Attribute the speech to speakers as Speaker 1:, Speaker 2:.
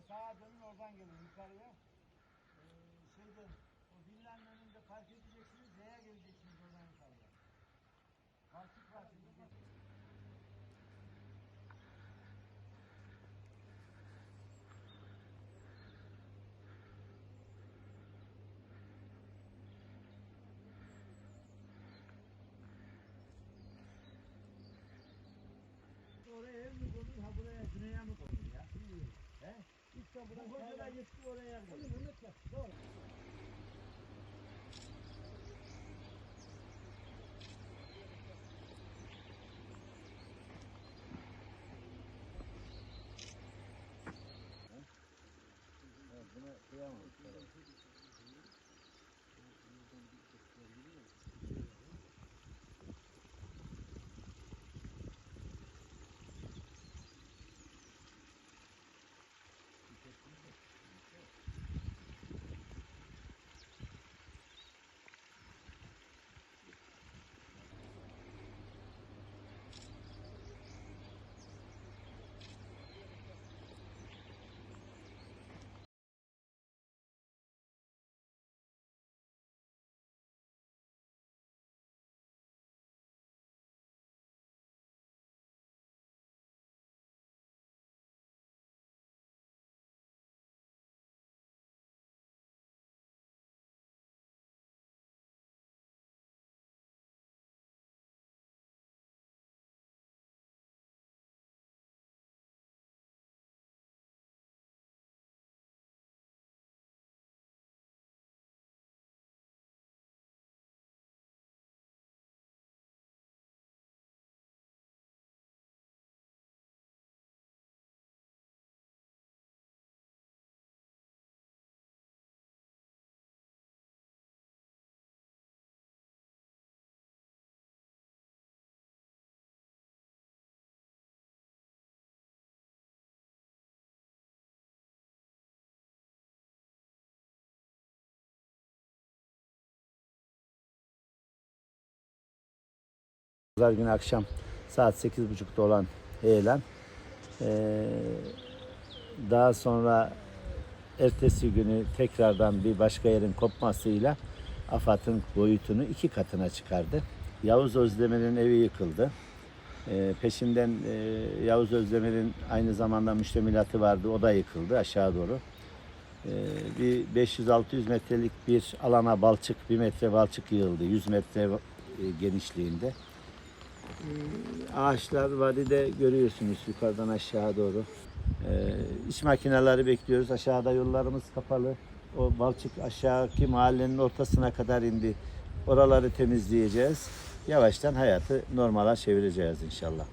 Speaker 1: sağa dönün oradan gelin yukarıya. Ee, şeyden o villanın önünde park edeceksiniz. Z'ye geleceksiniz oradan yukarıya. Parkik var. Oraya ev mi konur, ha buraya güneye mi konur oraya konur.
Speaker 2: Pazar günü akşam saat 8.30'da olan eylem eee, daha sonra ertesi günü tekrardan bir başka yerin kopmasıyla AFAD'ın boyutunu iki katına çıkardı. Yavuz Özdemir'in evi yıkıldı. Eee, peşinden eee, Yavuz Özdemir'in aynı zamanda müştemilatı vardı. O da yıkıldı aşağı doğru. Eee, bir 500-600 metrelik bir alana balçık, bir metre balçık yığıldı. 100 metre e, genişliğinde. Ağaçlar vadide görüyorsunuz yukarıdan aşağı doğru. Ee, iş makineleri bekliyoruz. Aşağıda yollarımız kapalı. O balçık aşağıki mahallenin ortasına kadar indi. Oraları temizleyeceğiz. Yavaştan hayatı normala çevireceğiz inşallah.